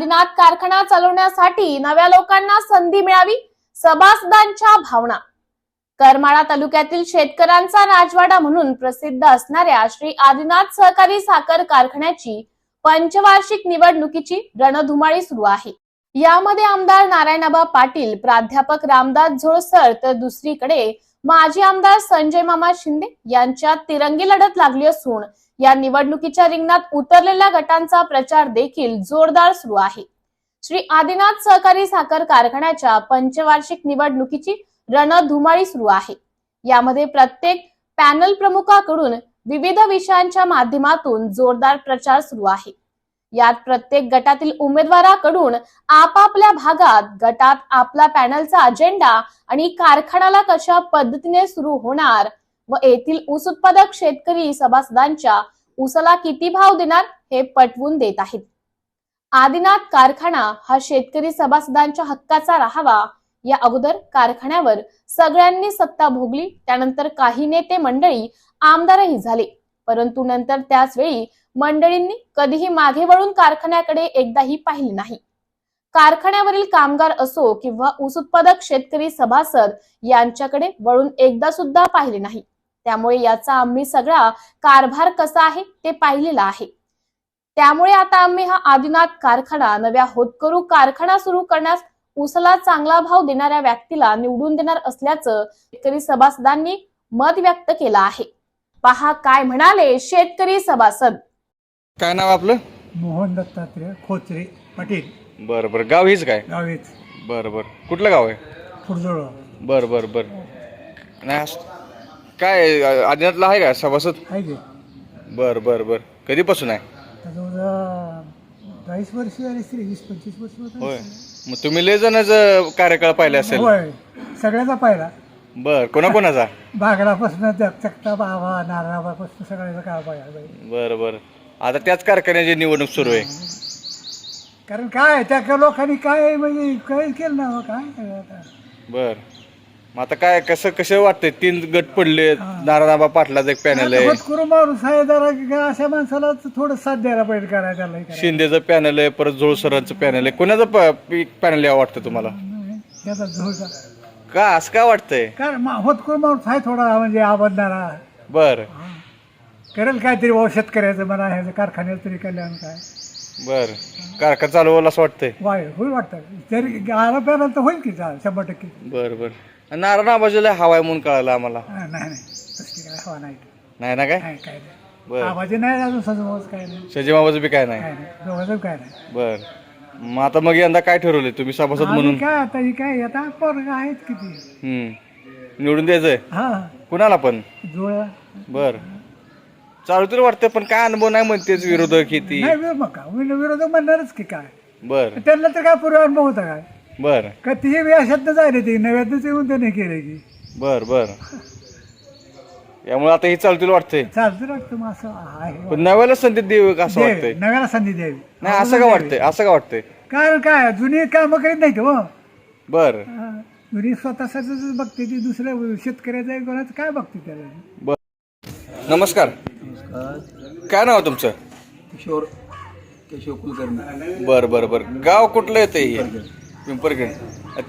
आदिनाथ कारखाना चालवण्यासाठी नव्या लोकांना संधी मिळावी सभासदांच्या भावना. करमाळा तालुक्यातील शेतकऱ्यांचा राजवाडा म्हणून प्रसिद्ध असणाऱ्या श्री आदिनाथ सहकारी साखर कारखान्याची पंचवार्षिक निवडणुकीची रणधुमाळी सुरू आहे. यामध्ये आमदार नारायणबा पाटील प्राध्यापक रामदास झोळसर तर दुसरीकडे माजी आमदार संजय मामा शिंदे यांच्यात तिरंगी लढत लागली असून या निवडणुकीच्या रिंगणात उतरलेल्या गटांचा प्रचार देखील जोरदार सुरू आहे. श्री आदिनाथ सहकारी साखर कारखान्याच्या पंचवार्षिक निवडणुकीची रणधुमाळी सुरू आहे. यामध्ये प्रत्येक पॅनल प्रमुखाकडून विविध विषयांच्या माध्यमातून जोरदार प्रचार सुरू आहे. यात प्रत्येक गटातील उमेदवाराकडून आपापल्या भागात गटात आपला पॅनलचा अजेंडा आणि कारखान्याला कशा पद्धतीने सुरू होणार व येथील ऊस उत्पादक शेतकरी सभासदांच्या ऊसाला किती भाव देणार हे पटवून देत आहेत. आदिनाथ कारखाना हा शेतकरी सभासदांच्या हक्काचा राहावा या अगोदर कारखान्यावर सगळ्यांनी सत्ता भोगली त्यानंतर काही नेते मंडळी आमदारही झाले. परंतु नंतर त्याच वेळी मंडळींनी कधीही मागे वळून कारखान्याकडे एकदाही पाहिले नाही. कारखान्यावरील कामगार असो किंवा ऊस उत्पादक शेतकरी सभासद यांच्याकडे वळून एकदा सुद्धा पाहिले नाही. त्यामुळे याचा आम्ही सगळा कारभार कसा आहे ते पाहिलेला आहे. त्यामुळे आता आम्ही हा आदिनाथ कारखाना नव्या होतकरू कारखाना सुरू करण्यास ऊसाला चांगला भाव देणाऱ्या व्यक्तीला निवडून देणार असल्याचं शेतकरी सभासदांनी मत व्यक्त केलं आहे. पहा काय म्हणाले शेतकरी सभासद. काय नाव आपलं? मोहन दत्तात्रय खोचरे पाटील. बरं बरं. गाव हीच काय? गावेच बरं बरं. कुठलं गाव आहे? फुडजोळ बरं बरं बरं. नाही असं- काय आदिनाथला आहे का सभासद? आहे की. बरं बरं बरं. कधीपासून आहे? त्याच्यावर चाळीस वर्ष झाली असतील वीस पंचवीस वर्ष होत होय. मग तुम्ही लय जणांचं कार्यकाळ पाहिले असेल. होय. सगळ्याचा पाहिला. बर कोणाकोणाचा? बागडापासून चकता बाबा नारळापासून सगळ्याचा काळ पाहिला पाहिजे बरं बरं. आता त्याच कारखान्याची निवडणूक सुरू आहे. कारण काय त्या लोकांनी काय म्हणजे काय केलं ना हो, काय करायचं आता? बर. मग आता काय कसं कसं वाटतंय? तीन गट पडले नारायणबा पाटलाचं एक पॅनल आहे. होतकरू माणूस आहे जरा का अशा माणसाला थोडं साथ द्यायला पाहिजे करायला त्याला हे करायला. शिंदेचं पॅनल आहे परत जोळ सरांचं पॅनल आहे. कोणाचं पॅनल यावं वाटतं तुम्हाला? त्याचा का? असं काय वाटतंय? कारण मा- होतकरू माणूस आहे थोडा म्हणजे आवडणारा. बर. करेल काहीतरी भाऊ शेतकऱ्याचं म्हणा ह्याचं कारखान्याचं तरी कल्याण काय. बर. कारखाना चालू व्हायला असं वाटतंय? वाय होईल वाटतं. तरी आला प्याला तर होईल की चाल शंभर टक्के. बर बर. नारायण बाजूला हवाय म्हणून कळालं आम्हाला. हा, नाही नाही. तसली काय हवा नाही. नाही ना काय? काय काय नाही. बर. आवाज नाही अजून काय नाही. बी काय नाही. काय नाही. दोघांचं काय नाही. बर. मग आता मग यंदा काय ठरवलंय? तुम्ही सभासद आम्ही म्हणून? काय आता ही काय आता पोरग आहेत किती? हम्म. निवडून द्यायचंय? हा. कुणाला पण? जोळ्या. बर. चालू तरी वाटतं पण काय अनुभव नाही म्हणतेच विरोधक किती नाही विरोध मग का विरो- विरोधक म्हणणारच की काय. बर. त्यांना तर काय पूर्व अनुभव होता काय? बर. का ती बी अशातनं जायला ते नव्यातच येऊन त्याने केलं की. बर बर. यामुळे आता हे चालतील वाटतंय. चालतं वाटतं मग असं आहे. पण नव्याला संधी देऊ का असं वाटतंय? द्यावी. नव्याला संधी द्यावी. नाही असं का वाटतंय? असं का वाटतंय? कारण काय जुनी कामं करीत नाही हो. बर. हा. जुनी स्वतःच बघते ती दुसऱ्या शेतकऱ्याचं आहे, कोणाचं काय बघते त्याला? नमस्कार. काय नाव आहे तुमचं? किशोर केशव कुलकर्णी. बर बर बर. गाव कुठलं येतं हे? पिंपरखेड.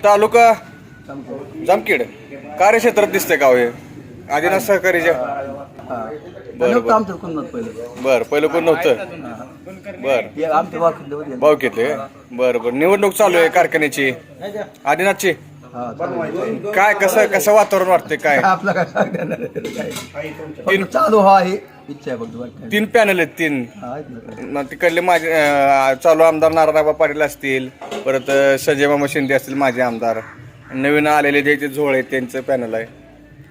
तालुका जामखेड. कार्यक्षेत्रात दिसतंय गाव हे. आदिनाथ सहकारीच्या बर बर. आमचं पहिलं. बर पहिलं कोण नव्हतं? बर. हे आमच्या वाकडले होते. भाऊ घेतले बर बर. निवडणूक चालू आहे कारखान्याची. आदिनाथची. काय कसं कसं वातावरण वाटतंय काय? आपलं काय सांगणार नाही, काय. फक्त चालू हा आहे इच्छा आहे फक्त बाकी काय तीन पॅनल आहेत तीन. हा, आहेत ना काय. न तिकडले माझे अं, चालू आमदार नारायणबा पाटील असतील परत अं, संजय मामा शिंदे असतील माझे आमदार. नवीन आलेले जे जे झोळ आहेत त्यांचं पॅनल आहे.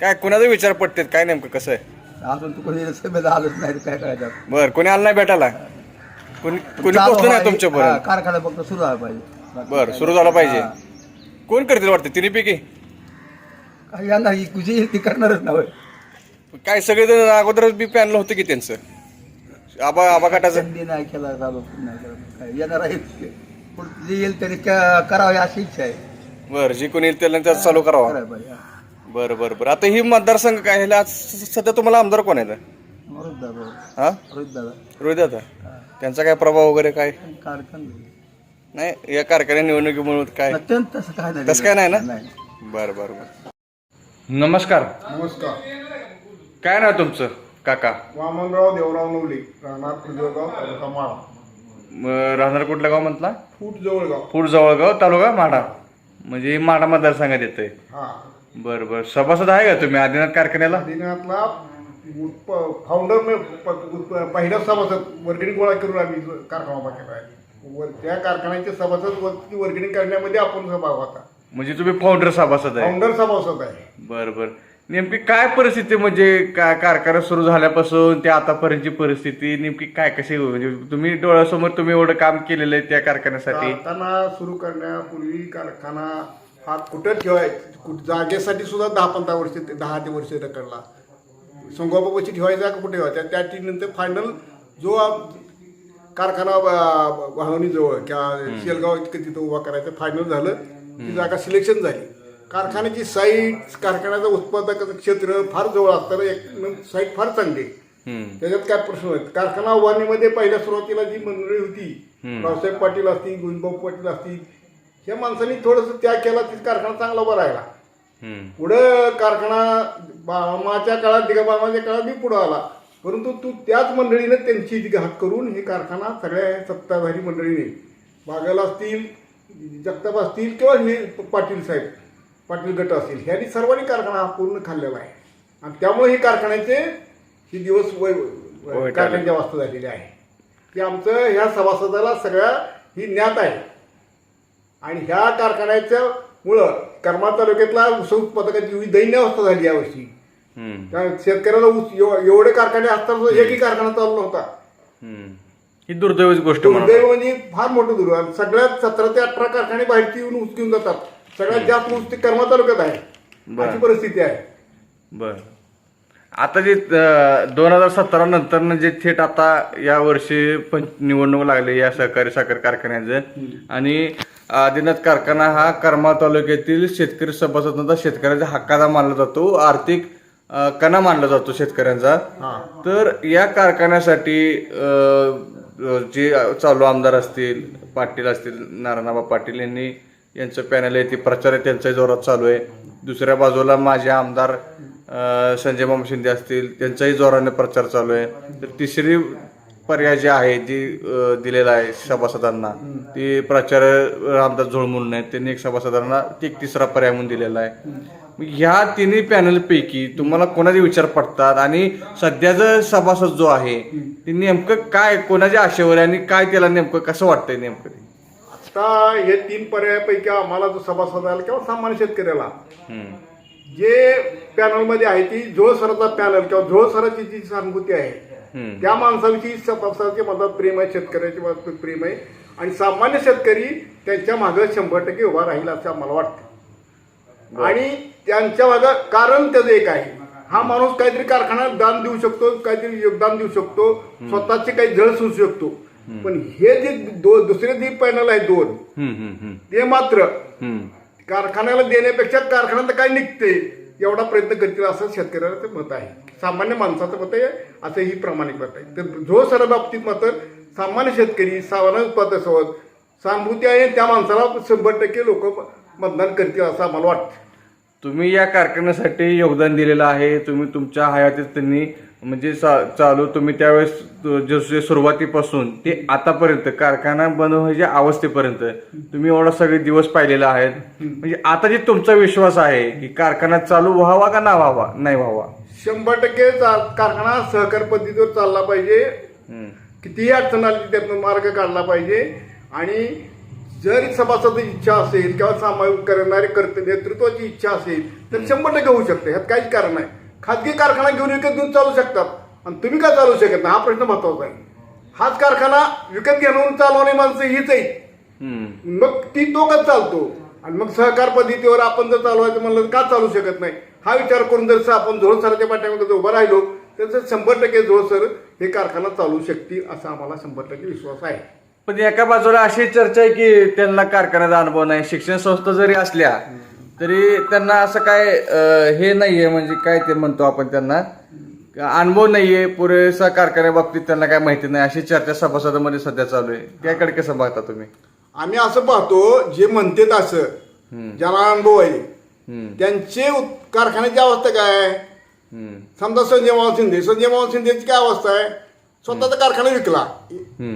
काय कुणाचा विचार पडतात? काय नेमकं कसं आहे? अजून तू कोणी सभेत आलंच नाही तर काय करायचं? बर कोणी आलं नाही भेटायला? कोणी कोणी चालू पोचलं नाही आहे, हा, तुमच्यापर्यंत? कारखाना फक्त सुरू आहे पाहिजे. बर सुरू झाला पाहिजे. कोण करतील वाटतं? पैकी? काही यांना ही तुझी ती करणारच ना होय. काय सगळेजण अगोदरच बी पॅनल होतं की त्यांचं? आबा आबा गटाचं? नाही केला चालू नाही केला. काय येणार आहे पुढं जे येईल त्याने क- करावे अशी इच्छा आहे. बर जी कोणी येईल त्याला त्याचं चालू करावं. करायला पाहिजे हा. बरं बरं बरं. आता ही मतदारसंघ काय ह्याला आज स- सध्या तुम्हाला आमदार कोण आहेत? रोहित दादा. हा? रोहित दादा. रोहित दादा. त्यांचा काय प्रभाव वगैरे काय? कारखाना. नाही या कारखान्या निवडणुकीमुळे काय? अत्यंत तसं काय नाही. तसं काय नाही ना? नाही बरं बरं बरं. नमस्कार. नमस्कार. काय नाव तुमचं काका? वामनराव देवराव नवले राहणार कुजळगाव तालुका माळा. म- राहणार कुठलं गाव म्हटला? फूट जवळगाव. फूड जवळगाव तालुका माडा म्हणजे माडा मतदारसंघात येतंय. हा. बरं बरं. सभासद आहे का तुम्ही आदिनाथ कारखान्याला? दिनातला फाउंडर पहिला सभासद वर्गणी गोळा करून आम्ही कारखाना उभा केला आहे. वर- त्या कारखान्याचे सभासद वर्गणी करण्यामध्ये आपण सहभाग होता. म्हणजे तुम्ही फाउंडर सभासद आहे. फाउंडर सभासद आहे. बरं बरं. नेमकी काय परिस्थिती म्हणजे का कारखाना सुरू झाल्यापासून ते आतापर्यंतची परिस्थिती नेमकी काय कशी म्हणजे तुम्ही डोळ्यासमोर तुम्ही एवढं काम केलेलं आहे त्या कारखान्यासाठी? कारखाना सुरू करण्यापूर्वी कारखाना हा कुठं ठेवायचा? कुठ जागेसाठी सुद्धा दहा पंधरा वर्ष ते- दहा ते वर्ष रखडला. संगोपापाशी ठेवायचा का कुठे ठेवायचा? त्या नंतर फायनल जो कारखाना वाहवणीजवळ किंवा शेलगाव इतकं तिथं उभा करायचं. फायनल झालं. ती जागा सिलेक्शन झाली. कारखान्याची साईट कारखान्याचं उत्पादक क्षेत्र फार जवळ असताना एक साईट फार चांगली. त्याच्यात काय प्रश्न होत कारखाना उभारणीमध्ये पहिल्या सुरुवातीला जी मंडळी होती रावसाहेब पाटील असतील गुंजभाऊ पाटील असतील या माणसांनी थोडंसं त्याग केला की कारखाना चांगला उभा राहिला. पुढं कारखाना बामाच्या काळात दिगाबामाच्या काळात बी पुढं आला. परंतु तू त्याच मंडळीनं त्यांची घात करून हे कारखाना सगळ्या सत्ताधारी मंडळीने बागल असतील जगताप असतील किंवा हे पाटील साहेब पाटील गट असतील ह्यांनी सर्वांनी कारखाना हा पूर्ण खाल्लेला आहे. आणि त्यामुळे हे कारखान्याचे हे दिवस वय. कारखान्याच्या वास्तू झालेले आहे. की आमचं ह्या सभासदाला सगळ्या ही ज्ञात आहे. आणि ह्या कारखान्याच्या मुळं करमाळ तालुक्यातला ऊस उत्पादकाची एवढी दैन्यावस्था झाली यावर्षी. हम्म. त्या शेतकऱ्याला ऊस एव- एवढे कारखाने असताना सुद्धा एकही कारखाना चालू नव्हता. हम्म. ही दुर्दैवीच गोष्ट म्हणा दुर्दैव म्हणजे फार मोठं दुर्दैव. सगळ्यात सतरा ते अठरा कारखाने बाहेरची येऊन ऊस घेऊन जातात. सगळ्यात जास्त ऊस ते करमाळ तालुक्यात आहे. बरं. अशी परिस्थिती आहे. बर. आता जे दोन हजार सतरा नंतर जे थेट आता या वर्षी पण निवडणूक लागली या सहकारी साखर कारखान्याचं. आणि आदिनाथ कारखाना हा करमाळ तालुक्यातील शेतकरी सभासदांचा शेतकऱ्याच्या हक्काचा मानला जातो. आर्थिक अ, कणा मानला जातो शेतकऱ्यांचा. तर या कारखान्यासाठी अ, अ, जे चालू आमदार असतील पाटील असतील नारायणबा पाटील यांनी यांचं पॅनल आहे ते प्रचार आहे त्यांच्या जोरात चालू आहे. दुसऱ्या बाजूला माझे आमदार अ, संजय मामा शिंदे असतील त्यांचाही जोराने प्रचार चालू आहे. तर तिसरी पर्याय जे आहे जी अ, दिलेला आहे सभासदांना ती प्रचार आमदार झोळ म्हणून आहेत. त्यांनी एक सभासदांना एक तिसरा पर्याय म्हणून दिलेला आहे. ह्या तिन्ही पॅनलपैकी तुम्हाला कोणाचे विचार पडतात आणि सध्याचं सभासद जो आहे ते नेमकं काय कोणाच्या आशेवर आहे आणि काय त्याला नेमकं कसं वाटतंय नेमकं ते? आता हे तीन पर्यायापैकी आम्हाला जो सभासदाला किंवा सामान्य शेतकऱ्याला हम्म. जे पॅनलमध्ये आहे ती झोळ सराचा पॅनल किंवा झोळ सराची जी सहानुभूती आहे हम्म. त्या माणसाविषयी सभासदाचे मनात प्रेम आहे शेतकऱ्याच्या बाबतीत प्रेम आहे आणि सामान्य शेतकरी त्यांच्या मागं शंभर टक्के उभा राहील असं मला वाटतं आणि त्यांच्या मागं कारण त्याचं एक आहे. हा माणूस काहीतरी कारखान्यात दान देऊ शकतो काहीतरी योगदान देऊ शकतो स्वतःचे काही जळ सुचू शकतो. पण हे जे दुसरे जे पॅनल आहे दोन. ते मात्र. कारखान्याला देण्यापेक्षा कारखान्यात काय निघते एवढा प्रयत्न करतील असं शेतकऱ्याचं मत आहे. सामान्य माणसाचं मत आहे असं ही प्रामाणिक मत आहे. तर जो सर बाबतीत मात्र सामान्य शेतकरी सामान्य उत्पादक सहानुभूती आहे त्या माणसाला शंभर टक्के लोक मतदान करतील असं आम्हाला वाटतं. तुम्ही या कारखान्यासाठी योगदान दिलेलं आहे. तुम्ही तुमच्या हयातीत त्यांनी म्हणजे चा- चालू तुम्ही त्यावेळेस जसे सुरुवातीपासून ते आतापर्यंत कारखाना बंद व्हायच्या अवस्थेपर्यंत तुम्ही एवढा सगळे दिवस पाहिलेले आहेत. म्हणजे आता जे तुमचा विश्वास आहे की कारखाना चालू व्हावा का ना व्हावा? नाही व्हावा. शंभर टक्के कारखाना सहकार पद्धतीवर चालला पाहिजे. कितीही अडचण आली त्यातून मार्ग काढला पाहिजे. आणि जर सभासदाची इच्छा असेल किंवा सामायिक करणारे करते नेतृत्वाची इच्छा असेल तर शंभर टक्के होऊ शकते. ह्यात काहीच कारण नाही. खाजगी कारखाना घेऊन विकत घेऊन चालू शकतात. आणि तुम्ही का चालू शकत नाही? हा प्रश्न महत्त्वाचा आहे. हाच कारखाना विकत घेऊन चालवणारी माणसं हीच हम्म. मग ती तो का चालतो? आणि मग सहकार पद्धतीवर आपण जर चालवायचं म्हणलं तर का चालू शकत नाही? हा विचार करून जर आपण झोळ सराच्या पाठ्यामध्ये जर उभं राहिलो तर शंभर टक्के झोळ सर हे कारखाना चालू शकतील असा आम्हाला शंभर टक्के विश्वास आहे. पण एका बाजूला अशी चर्चा आहे की त्यांना कारखान्याचा अनुभव नाही शिक्षण संस्था जरी असल्या तरी त्यांना असं काय अं, हे नाहीये म्हणजे काय ते म्हणतो आपण त्यांना. अनुभव नाहीये पुरेसा कारखान्या बाबतीत त्यांना काय माहिती नाही अशी चर्चा सभासदामध्ये सध्या चालू आहे. त्याकडे कसं बघता तुम्ही? आम्ही असं पाहतो जे म्हणतात असं ज्याला अनुभव आहे हम्म, त्यांचे उत- कारखान्याची अवस्था काय? आहे हम्म, समजा संजय मावळ शिंदे संजय मावळ शिंदेची काय अवस्था आहे? स्वतःचा कारखाना विकला.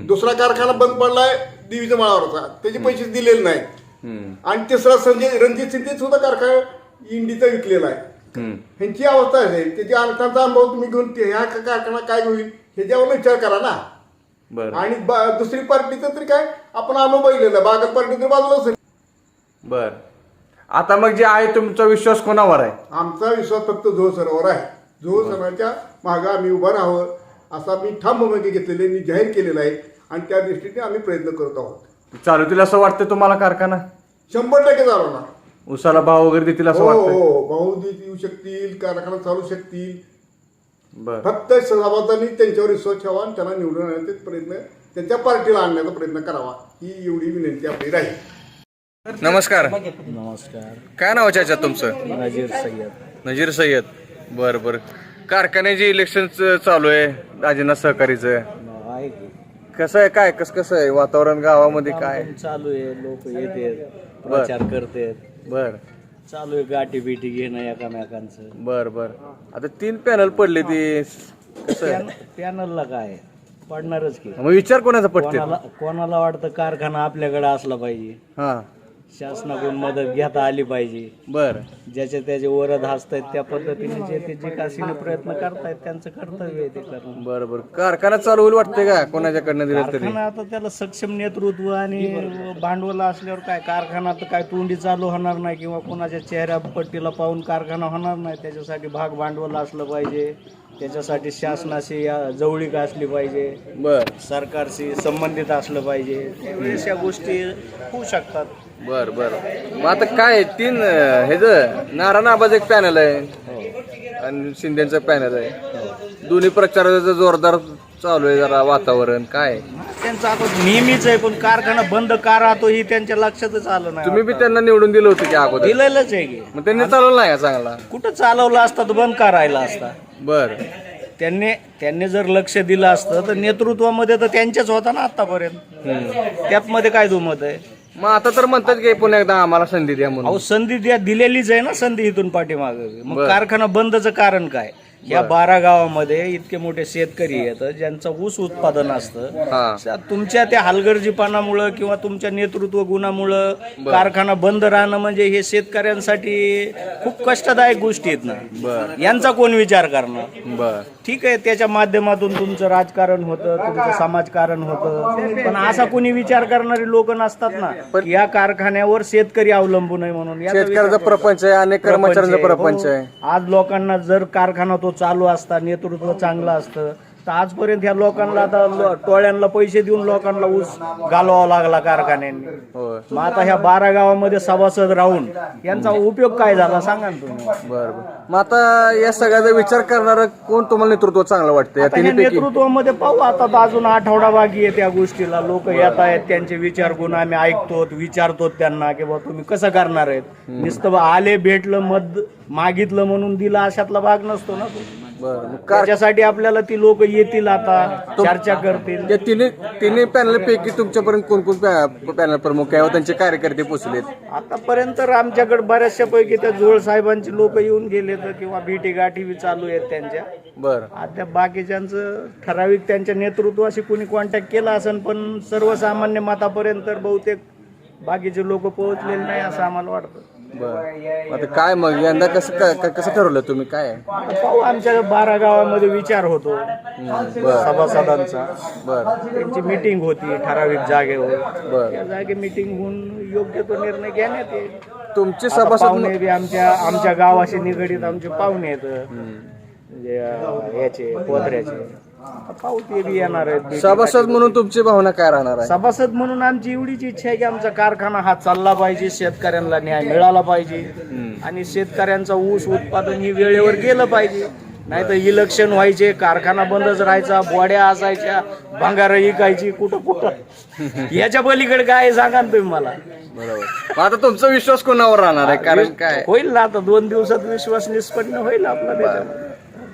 दुसरा कारखाना बंद पडलाय देवीच्या माळावरचा त्याचे पैसे दिलेले नाही आणि तिसरा संजय रणजित शिंदे सुद्धा कारखाना इंडीचा विकलेला आहे. ह्यांची अवस्था आहे. त्याची त्यांचा अनुभव तुम्ही घेऊन ह्या कारखाना काय होईल ह्याच्यावर विचार करा ना. आणि दुसरी पार्टीचं तरी काय? आपण अनुभव बागल पार्टी तर बाजूलाच आहे. बर. आता मग जे आहे तुमचा विश्वास कोणावर आहे? आमचा विश्वास फक्त झोळ सरोवर आहे. झोळ सरोवरच्या मागं आम्ही उभं राहावं. असा मी ठाम भूमिका घेतलेली मी जाहीर केलेला आहे आणि त्या दृष्टीने आम्ही प्रयत्न करत आहोत. चालवतील असं वाटतं तुम्हाला कारखाना? शंभर टक्के चालवणार उसाला भाव वगैरे देतील असं हो वाटतं हो. बहुदी येऊ शकतील कारखाना चालू शकतील. बर. फक्त सभासदांनी त्यांच्यावर विश्वास ठेवा आणि त्यांना निवडून आणण्याचा प्रयत्न त्यांच्या पार्टीला आणण्याचा प्रयत्न करावा. ही एवढी विनंती आपली राहील. नमस्कार. नमस्कार. काय नाव चाचा तुमचं? नजीर सय्यद. नजीर सय्यद. बर बर. कारखान्याचे इलेक्शन चालू आहे राजेंना सहकारीचं आहे की. कसं आहे काय कसं कसं आहे? वातावरण गावामध्ये काय? चालू आहे लोक येते प्रचार करतात. बर. चालू आहे गाठी बिटी घेणं एकामेकांचं. बर बर. आता तीन पॅनल पडले ते. कसं आहे? पॅनलला काय पडणारच की. मग विचार कोणाचा पडते कोणाला कोणाला वाटतं कारखाना आपल्याकडे असला पाहिजे? हा. शासनाकडून मदत घेता आली पाहिजे. बर. ज्याचे त्याचे वरद हसतायत त्या पद्धतीने जे ते जे काशीने प्रयत्न करतायत त्यांचं कर्तव्य आहे ते करणं. बर बर. कारखाना चालू होईल वाटते का? कोणाच्याकडनं दिलं तरी? कारखाना आता त्याला सक्षम नेतृत्व आणि भांडवल असल्यावर काय? कारखाना तर काय तोंडी चालू होणार नाही किंवा कोणाच्या चेहऱ्या पट्टीला पाहून कारखाना होणार नाही. त्याच्यासाठी भाग भांडवल असलं पाहिजे. त्याच्यासाठी शासनाशी या जवळीक असली पाहिजे. बर. सरकारशी संबंधित असलं पाहिजे. त्यावेळेस या गोष्टी होऊ शकतात. बर बर. मग आता काय तीन हे नारा नाबाज एक पॅनल आहे. आणि शिंदेचं पॅनल आहे. दोन्ही प्रचाराचं जोरदार चालू आहे जरा वातावरण काय? त्यांचं आता नेहमीच आहे पण कारखाना बंद का राहतो ही त्यांच्या लक्षातच आलं नाही. तुम्ही बी त्यांना निवडून दिलं होतं की अगोदर? दिलेलंच आहे की. मग त्यांनी चालवलं नाही का चांगला? कुठं चालवला असता तर बंद का राहिला असता? बर. त्यांनी त्यांनी जर लक्ष दिलं असतं तर नेतृत्वामध्ये तर त्यांच्याच होता ना आतापर्यंत त्यात मध्ये काय दुमत आहे? मग आता तर म्हणतात की पुन्हा एकदा आम्हाला संधी द्या म्हणून. अहो संधी द्या दिलेलीच आहे ना संधी इथून पाठीमागे. मग कारखाना बंदचं कारण काय? या बारा. गावामध्ये इतके मोठे शेतकरी आहेत ज्यांचं ऊस उत्पादन असतं. हा. तुमच्या त्या हलगर्जीपणामुळं किंवा तुमच्या नेतृत्व गुणामुळं कारखाना बंद राहणं म्हणजे हे शेतकऱ्यांसाठी खूप कष्टदायक गोष्टी आहेत ना. यांचा कोण विचार करणार? बर. ठीक आहे त्याच्या माध्यमातून तुमचं राजकारण होतं तुमचं समाजकारण होतं. पण असा कोणी विचार करणारी लोक नसतात ना की या कारखान्यावर शेतकरी अवलंबून आहे म्हणून. याचा विचार शेतकऱ्याचा प्रपंच आहे अनेक कर्मचाऱ्यांचा प्रपंच हो. आहे. आज लोकांना जर कारखाना तो चालू असता नेतृत्व चांगलं असतं. तर आजपर्यंत ह्या लोकांना आता लो- टोळ्यांना पैसे देऊन लोकांना ऊस घालवावा लागला कारखान्यांनी. होय. मग आता ह्या बारा गावामध्ये सभासद राहून यांचा उपयोग काय झाला सांगा ना तुम्ही. बर बर. मग आता या सगळ्याचा विचार करणार कोण तुम्हाला नेतृत्व चांगलं वाटतं? या आता ह्या तिन्हीपैकी? नेतृत्वामध्ये पाहू आता तर अजून आठवडा बाकी आहे त्या गोष्टीला. लोक येत आहेत त्यांचे विचार गुण आम्ही ऐकतो विचारतो त्यांना की बा तुम्ही कसं करणार आहेत? नुसतं बा आले भेटलं मत मागितलं म्हणून दिलं अशातला भाग नसतो ना तो. बर. त्याच्यासाठी आपल्याला ती लोक येतील आता चर्चा करतील. या तिन्ही तिन्ही पॅनल पैकी तुमच्यापर्यंत कोण कोण पॅनल प्रमुख आहे? व त्यांचे कार्यकर्ते पोचलेत. आतापर्यंत तर आमच्याकडे बऱ्याचशा पैकी त्या जोळ साहेबांची लोक येऊन गेले तर किंवा भेटी गाठी बी चालू आहेत त्यांच्या. बर. अद्याप बाकीच्यांचं ठराविक त्यांच्या नेतृत्वाशी कोणी कॉन्टॅक्ट केला असेल पण सर्वसामान्य मतापर्यंत तर बहुतेक बाकीचे लोक पोहोचलेले नाही असं आम्हाला वाटतं. बर. आता काय मग यंदा कसं काय- काय- कसं ठरवलं तुम्ही? काय? पाहू आमच्या बारा गावामध्ये विचार होतो. सभासदांचा. बर. त्यांची मिटिंग होती ठराविक जागेवर. बर. त्या जागे मिटिंग होऊन योग्य तो निर्णय घेण्यात येईल. तुमचे आता सभासद पाहुणे बी आमच्या आमच्या गावाशी निगडीत आमचे पाहुणे आहेत. म्हणजे अं, याचे पोदऱ्याचे. आता पाहू ते बी येणार आहेत सभासद म्हणून तुमची भावना काय राहणार आहे? सभासद म्हणून आमची एवढीच इच्छा आहे की आमचा कारखाना हा चालला पाहिजे शेतकऱ्यांना न्याय मिळाला पाहिजे. आणि शेतकऱ्यांचा ऊस उत्पादन ही वेळेवर गेलं पाहिजे. नाही तर इलेक्शन व्हायचे कारखाना बंदच राहायचा बोड्या असायच्या भांगारं इकायची कुठं कुठं. याच्या पलीकडे काय सांगा ना तुम्ही मला. बरोबर. मग आता तुमचा विश्वास कोणावर राहणार आहे? कारण काय? होईल ना आता दोन दिवसात विश्वास निष्पन्न होईल आपला त्याच्यावर